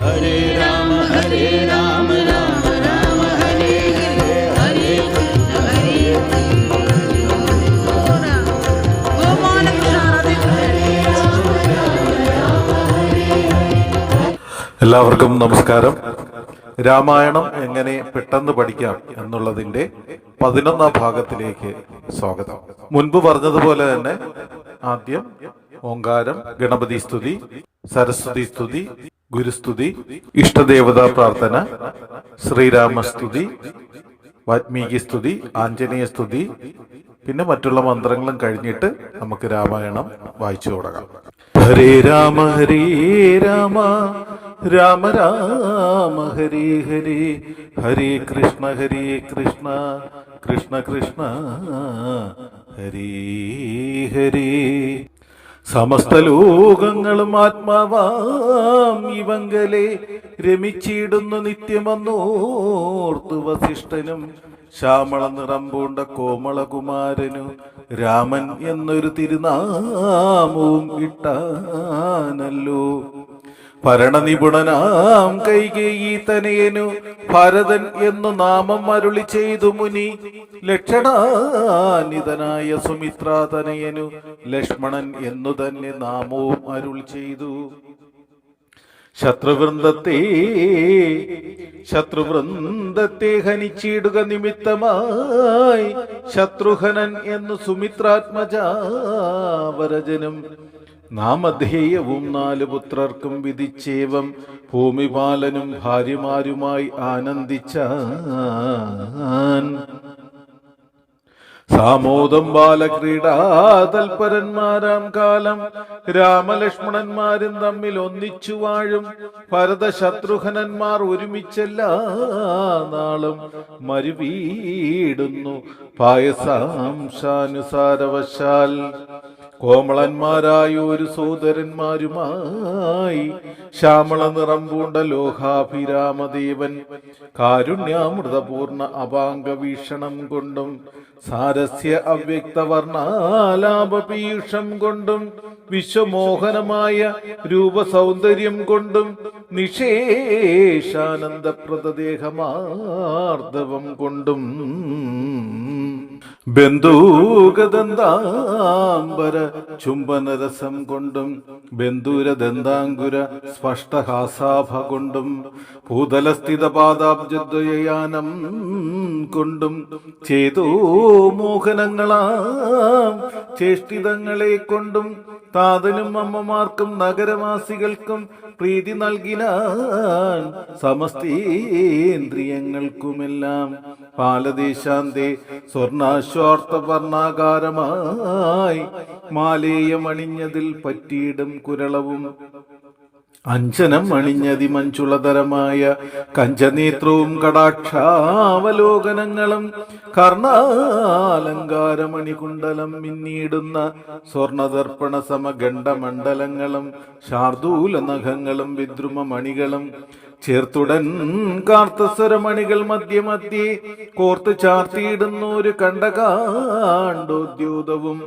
രാമ രാമ രാമ രാമ ഹരേ എല്ലാവർക്കും നമസ്കാരം. രാമായണം എങ്ങനെ പെട്ടെന്ന് പഠിക്കാം എന്നുള്ളതിന്റെ പതിനൊന്നാം ഭാഗത്തിലേക്ക് സ്വാഗതം. മുൻപ് പറഞ്ഞതുപോലെ തന്നെ ആദ്യം ഓങ്കാരം ഗണപതി സ്തുതി സരസ്വതി സ്തുതി ഗുരുസ്തുതി ഇഷ്ടദേവതാ പ്രാർത്ഥന ശ്രീരാമസ്തുതി വാത്മീകി സ്തുതി ആഞ്ജനേയ സ്തുതി പിന്നെ മറ്റുള്ള മന്ത്രങ്ങളും കഴിഞ്ഞിട്ട് നമുക്ക് രാമായണം വായിച്ചു തുടങ്ങാം. ഹരേ രാമ ഹരേ രാമ രാമ രാമ ഹരേ ഹരേ ഹരേ കൃഷ്ണ ഹരേ കൃഷ്ണ കൃഷ്ണ കൃഷ്ണ ഹരേ ഹരേ. സമസ്ത ലോകങ്ങളും ആത്മാവാം. ഇവങ്കലെ രമിച്ചിടുന്നു നിത്യമെന്നോർത്തു വസിഷ്ഠനും ശ്യാമള നിറം പൂണ്ട കോമളകുമാരനു രാമൻ എന്നൊരു തിരുനാമവും ഇട്ടാനല്ലോ. ഭരണനിപുണനാം കൈകേയി തനയനു ഭരതൻ എന്നു നാമം അരുളി ചെയ്തു മുനി. ലക്ഷണാനിതനായ സുമിത്രാതനയനു ലക്ഷ്മണൻ എന്നു തന്നെ നാമവും അരുൾ ചെയ്തു. ശത്രുവൃന്ദത്തെ ശത്രുവൃന്ദത്തെ ഹനിച്ചിടുക നിമിത്തമായി. ശത്രുഹനൻ എന്നു സുമിത്രാത്മജാവരജനും നാമധേയവും നാല് പുത്രർക്കും വിധിച്ചേവം. ഭൂമിപാലനും ഭാര്യമാരുമായി ആനന്ദിച്ചാൻ. സാമോദം ബാലക്രീഡാ തൽപരന്മാരാം കാലം. രാമലക്ഷ്മണന്മാരും തമ്മിൽ ഒന്നിച്ചു വാഴും. ഭരത ശത്രുഘ്നന്മാർ ഒരുമിച്ചെല്ലാ നാളും മരുവീടുന്നു. പായസാംശാനുസാരവശാൽ. കോമളന്മാരായ ഒരു സോദരന്മാരുമായി ശ്യാമള നിറം പൂണ്ട ലോഹാഭിരാമദേവൻ കാരുണ്യാമൃതപൂർണ അപാംഗ വീക്ഷണം കൊണ്ടും സാരസ്യ അവ്യക്തവർണാലാപീഷം കൊണ്ടും വിശ്വമോഹനമായ രൂപസൗന്ദര്യം കൊണ്ടും നിശേഷാനന്ദപ്രദദേഹമാർദ്ദവം കൊണ്ടും ബന്ധൂകദന്താംബര ചുംബനരസം കൊണ്ടും ബന്ധുരദന്താങ്കുര സ്പഷ്ടഹാസാഭ കൊണ്ടും ഭൂതലസ്ഥിത പാദാബ്ജദ്വയാനം കൊണ്ടും ചേതോ മോഹനങ്ങളാം ചേഷ്ടിതങ്ങളെ കൊണ്ടും താതനും അമ്മമാർക്കും നഗരവാസികൾക്കും പ്രീതി നൽകിനാൻ സമസ്തേന്ദ്രിയങ്ങൾക്കുമെല്ലാം പാലദേശാന്തേ സ്വർണാശ്വാർത്ഥ വർണാകാരമായി മാലേയമണിഞ്ഞതിൽ പറ്റിയിടും കുരളവും അഞ്ജനം അണിഞ്ഞതി മഞ്ചുളതരമായ കഞ്ചനേത്രവും കടാക്ഷാവലോകനങ്ങളും കർണാലങ്കാരമണികുണ്ടലം മിന്നിയിടുന്ന സ്വർണതർപ്പണ സമഗണ്ഡമണ്ഡലങ്ങളും ശാർദൂല നഖങ്ങളും വിദ്രുമ മണികളും ചേർത്തുടൻ കാർത്തസ്വരമണികൾ സ്വരമണികൾ മധ്യേ കോർത്ത് ചാർത്തിയിടുന്നൊരു കണ്ടകാണ്ടോദ്യൂതവും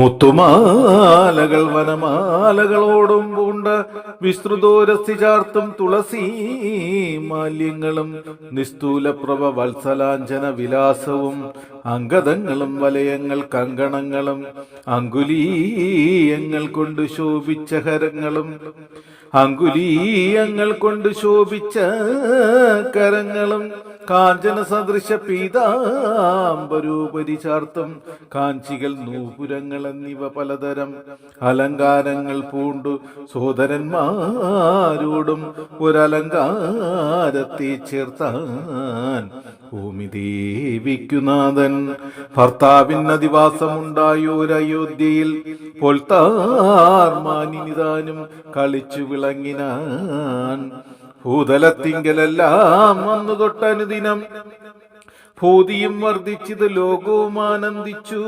മുത്തുമാലകൾ വനമാലകളോടും പൂണ്ട വിസ്തൃതോരസ്തി ചാർത്തും തുളസി മാല്യങ്ങളും നിസ്തൂലപ്രഭ വത്സലാഞ്ജന വിലാസവും അങ്കദങ്ങളും വലയങ്ങൾ കങ്കണങ്ങളും അങ്കുലീയങ്ങൾ കൊണ്ട് ശോഭിച്ച ഹരങ്ങളും അങ്കുലീയങ്ങൾ കൊണ്ട് ശോഭിച്ച കരങ്ങളും കാഞ്ചന സദൃശ പീതാംബരൂപരി ചാർത്തും കാഞ്ചികൾ നൂപുരങ്ങൾ എന്നിവ പലതരം അലങ്കാരങ്ങൾ പൂണ്ടു സോദരന്മാരോടും ഒരലങ്കാരത്തെ ചേർത്താൻ ഭൂമി ദേവിക്കുനാഥൻ ഭർത്താവിനധിവാസമുണ്ടായോരയോധ്യയിൽ പൊൽത്താർമാനിനിതാനും കളിച്ചു വിളങ്ങിനാൻ. ഭൂതലത്തിങ്കലെല്ലാം വന്നു തൊട്ടനുദിനം ഭൂതിയും വർദ്ധിച്ചത് ലോകവും ആനന്ദിച്ചു.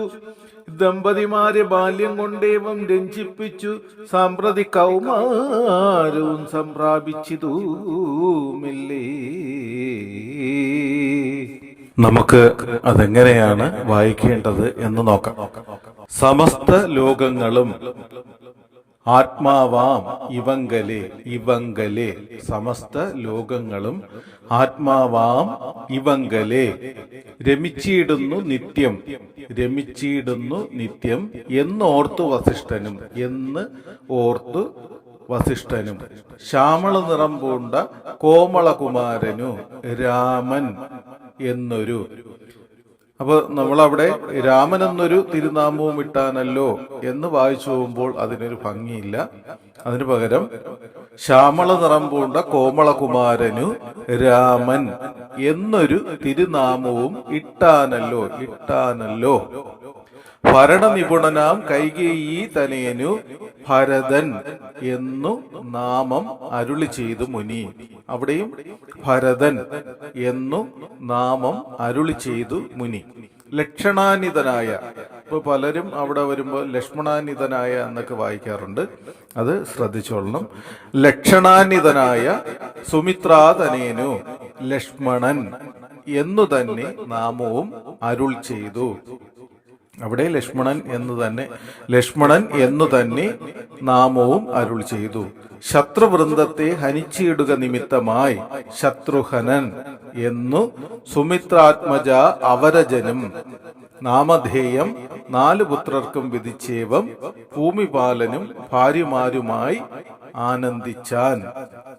ദമ്പതിമാരെ ബാല്യം കൊണ്ടേവം രഞ്ജിപ്പിച്ചു. സാമ്പ്രതി കൗമാരവും സംപ്രാപിച്ചതുമില്ലേ നമുക്ക് അതെങ്ങനെയാണ് വായിക്കേണ്ടത് എന്ന് നോക്കാം. സമസ്ത ലോകങ്ങളും ആത്മാവാം ഇവങ്കലെ ഇവങ്കലെ. സമസ്ത ലോകങ്ങളും ആത്മാവാം ഇവങ്കലെ. രമിച്ചിടുന്നു നിത്യം രമിച്ചിടുന്നു നിത്യം എന്നോർത്തു വസിഷ്ഠനും എന്ന് ഓർത്തു വസിഷ്ഠനും. ശ്യാമള നിറം പൂണ്ട കോമളകുമാരനു രാമൻ എന്നൊരു അപ്പൊ നമ്മളവിടെ രാമൻ എന്നൊരു തിരുനാമവും ഇട്ടാനല്ലോ എന്ന് വായിച്ചു പോകുമ്പോൾ അതിനൊരു ഭംഗിയില്ല. അതിനു പകരം ശ്യാമള നിറം പൂണ്ട കോമളകുമാരനു രാമൻ എന്നൊരു തിരുനാമവും ഇട്ടാനല്ലോ ഇട്ടാനല്ലോ. ഭരണനിപുണനാം കൈകേയി തനയനു ഭരതൻ എന്നു നാമം അരുളി ചെയ്തു മുനി. അവിടെയും ഭരതൻ എന്നു നാമം അരുളി ചെയ്തു മുനി. ലക്ഷണാനിതനായ ഇപ്പൊ പലരും അവിടെ വരുമ്പോൾ ലക്ഷ്മണാനിതനായ എന്നൊക്കെ വായിക്കാറുണ്ട്. അത് ശ്രദ്ധിച്ചോളണം. ലക്ഷണാനിതനായ സുമിത്രാതനേനു ലക്ഷ്മണൻ എന്നു തന്നെ നാമവും അരുൾ ചെയ്തു. അവിടെ ലക്ഷ്മണൻ എന്ന് തന്നെ. ലക്ഷ്മണൻ എന്ന് തന്നെ നാമവും അരുൾ ചെയ്തു. ശത്രുവൃന്ദത്തെ ഹനിച്ചിടുക നിമിത്തമായി ശത്രുഹനൻ എന്നു സുമിത്രാത്മജ അവരജനും നാമധേയം നാല് പുത്രർക്കും വിധിച്ചേവം ഭൂമിപാലനും ഭാര്യമാരുമായി ആനന്ദിച്ചാൻ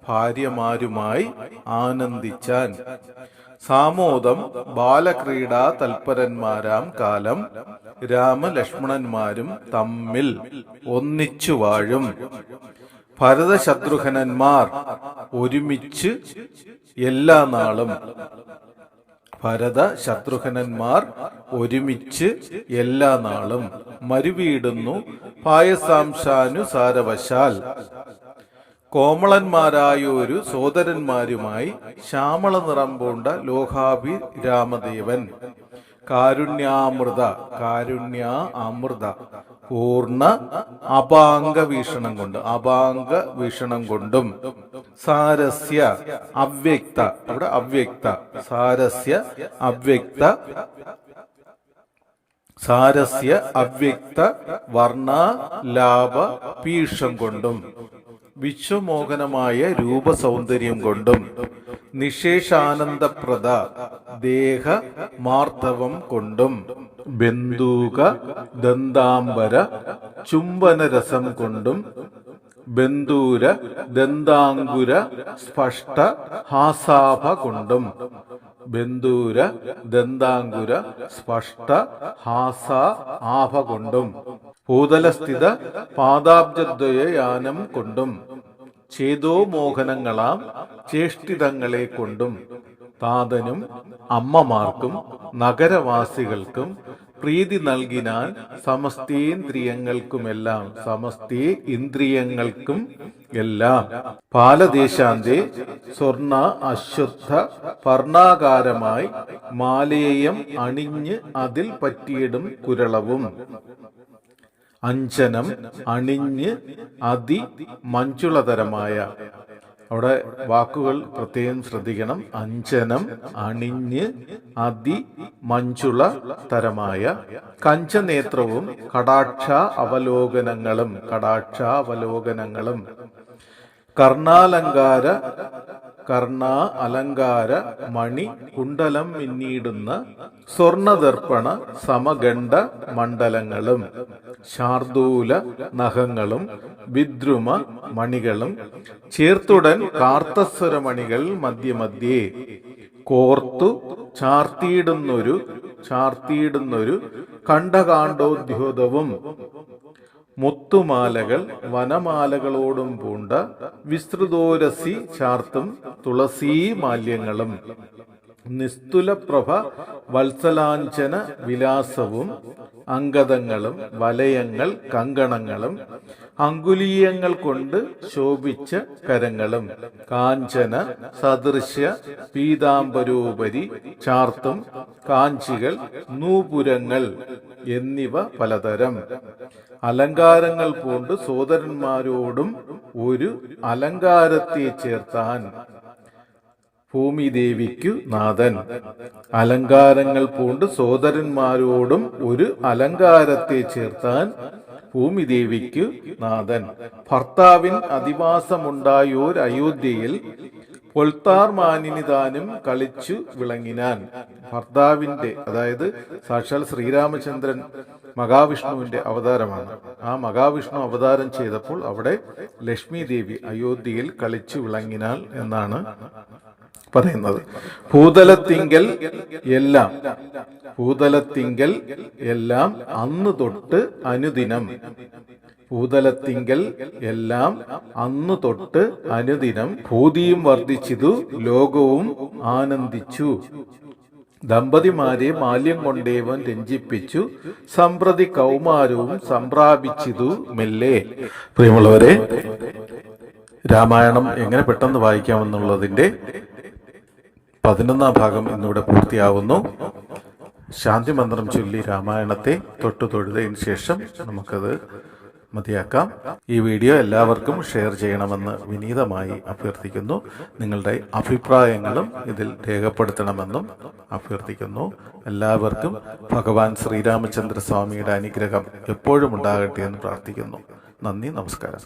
ഭാര്യമാരുമായി ആനന്ദിച്ചാൻ. സാമോദം ബാലക്രീഡാ തൽപരന്മാരാം കാലം രാമലക്ഷ്മണന്മാരും തമ്മിൽ ഒന്നിച്ചു വാഴും. ഭരതശത്രുഘ്നന്മാർ ഒരുമിച്ച് എല്ലാ നാളും ഭരത ശത്രുഘ്നന്മാർ ഒരുമിച്ച് എല്ലാ നാളും മരുവീടുന്നു. പായസാംശാനുസാരവശാൽ കോമളന്മാരായൊരു സോദരന്മാരുമായി ശ്യാമള നിറം പൂണ്ട ലോഹാഭി രാമദേവൻ കാരുണ്യാമൃത. കാരുണ്യ അമൃത പൂർണ അപാംഗ വീഷണം കൊണ്ട് അപാംഗ വീഷണം കൊണ്ടും. സാരസ്യ അവ്യക്ത അവിടെ അവ്യക്ത സാരസ്യ അവ്യക്ത. സാരസ്യ അവ്യക്ത വർണ ലാഭ പീഷം കൊണ്ടും. വിശ്വമോഹനമായ രൂപസൗന്ദര്യം കൊണ്ടും നിശേഷാനന്ദപ്രദ ദേഹ മാർത്തവം കൊണ്ടും ബന്ധൂക ദന്താംബര ചുംബനരസം കൊണ്ടും ബന്ധൂര ദന്താങ്കുര സ്പഷ്ട ഹാസാഭ കൊണ്ടും ബന്ധൂര ദന്താങ്കുര സ്പഷ്ട ഹാസ ആഭ കൊണ്ടും ഭൂതലസ്ഥിത പാദാബ്ജദ്വയ കൊണ്ടും കൊണ്ടും ചേതോമോഹനങ്ങളാം ചേഷ്ടിതങ്ങളെ കൊണ്ടും താതനും അമ്മമാർക്കും നഗരവാസികൾക്കും പ്രീതി നൽകിനാൻ സമസ്തേന്ദ്രിയങ്ങൾക്കുമെല്ലാം സമസ്തേ ഇന്ദ്രിയങ്ങൾക്കും എല്ലാം. പാലദേശാന്തെ സ്വർണ അശ്വത്ഥ പർണാകാരമായി മാലേയം അണിഞ്ഞ് അതിൽ പറ്റിയിടും കുരളവും. അഞ്ചനം അണിഞ്ഞ് അതി മഞ്ചുളതരമായ അവിടെ വാക്കുകൾ പ്രത്യേകം ശ്രദ്ധിക്കണം. അഞ്ചനം അണിഞ്ഞ് അതി മഞ്ചുള തരമായ കഞ്ചനേത്രവും കടാക്ഷ അവലോകനങ്ങളും കടാക്ഷ അവലോകനങ്ങളും. കർണാലങ്കാര കർണ അലങ്കാര മണി കുണ്ടലം മിന്നിടുന്ന സ്വർണദർപ്പണ സമഗണ്ഡ മണ്ഡലങ്ങളും ശാർദൂല നഖങ്ങളും വിദ്രുമ മണികളും ചേർത്തുടൻ കാർത്തസ്വര മണികൾ മധ്യമധ്യേ കോർത്തു ചാർത്തിയിടുന്നൊരു ചാർത്തിയിടുന്നൊരു കണ്ടകാണ്ടോദ്യോതവും മുത്തുമാലകൾ വനമാലകളോടും പൂണ്ട വിസ്തൃതോരസി ചാർത്തും തുളസീ മാല്യങ്ങളും നിസ്തുലപ്രഭ വത്സലാഞ്ചന വിലാസവും അങ്കദങ്ങളും വലയങ്ങൾ കങ്കണങ്ങളും അങ്കുലീയങ്ങൾ കൊണ്ട് ശോഭിച്ച കരങ്ങളും കാഞ്ചന സദൃശ്യ പീതാംബരോപരി ചാർത്തും കാഞ്ചികൾ നൂപുരങ്ങൾ എന്നിവ പലതരം. അലങ്കാരങ്ങൾ പൂണ്ട് സോദരന്മാരോടും ഒരു അലങ്കാരത്തെ ചേർത്താൻ ഭൂമിദേവിക്കു നാഥൻ. അലങ്കാരങ്ങൾ പൂണ്ട് സോദരന്മാരോടും ഒരു അലങ്കാരത്തെ ചേർത്താൻ ഭൂമിദേവിക്കു നാഥൻ. ഭർത്താവിൻ അധിവാസമുണ്ടായോർ അയോധ്യയിൽ പൊൽത്താർ മാനിനിതാനും കളിച്ചു വിളങ്ങിനാൻ. ഭർത്താവിന്റെ അതായത് സാക്ഷാൽ ശ്രീരാമചന്ദ്രൻ മഹാവിഷ്ണുവിന്റെ അവതാരമാണ്. ആ മഹാവിഷ്ണു അവതാരം ചെയ്തപ്പോൾ അവിടെ ലക്ഷ്മി ദേവി അയോധ്യയിൽ കളിച്ചു വിളങ്ങിനാൽ എന്നാണ് പറയുന്നത്. ഭൂതലത്തിങ്കൽ എല്ലാം ഭൂതലത്തിങ്കൽ എല്ലാം അന്ന് തൊട്ട് അനുദിനം. ഭൂതലത്തിങ്കൽ എല്ലാം അന്ന് തൊട്ട് അനുദിനം. ഭൂതിയും വർദ്ധിച്ചതു ലോകവും ആനന്ദിച്ചു. ദമ്പതിമാരെ മാല്യം കൊണ്ടേവൻ രഞ്ജിപ്പിച്ചു സമ്പ്രതി കൗമാരവും സംപ്രാപിച്ചതു മെല്ലെ. പ്രിയമുള്ളവരെ രാമായണം എങ്ങനെ പെട്ടെന്ന് വായിക്കാമെന്നുള്ളതിന്റെ പതിനൊന്നാം ഭാഗം ഇന്നിവിടെ പൂർത്തിയാവുന്നു. ശാന്തി മന്ത്രം ചൊല്ലി രാമായണത്തെ തൊട്ടു തൊഴുതതിന് ശേഷം നമുക്കത് മതിയാക്കാം. ഈ വീഡിയോ എല്ലാവർക്കും ഷെയർ ചെയ്യണമെന്ന് വിനീതമായി അഭ്യർത്ഥിക്കുന്നു. നിങ്ങളുടെ അഭിപ്രായങ്ങളും ഇതിൽ രേഖപ്പെടുത്തണമെന്നും അഭ്യർത്ഥിക്കുന്നു. എല്ലാവർക്കും ഭഗവാൻ ശ്രീരാമചന്ദ്ര സ്വാമിയുടെ അനുഗ്രഹം എപ്പോഴും ഉണ്ടാകട്ടെ എന്ന് പ്രാർത്ഥിക്കുന്നു. നന്ദി നമസ്കാരം.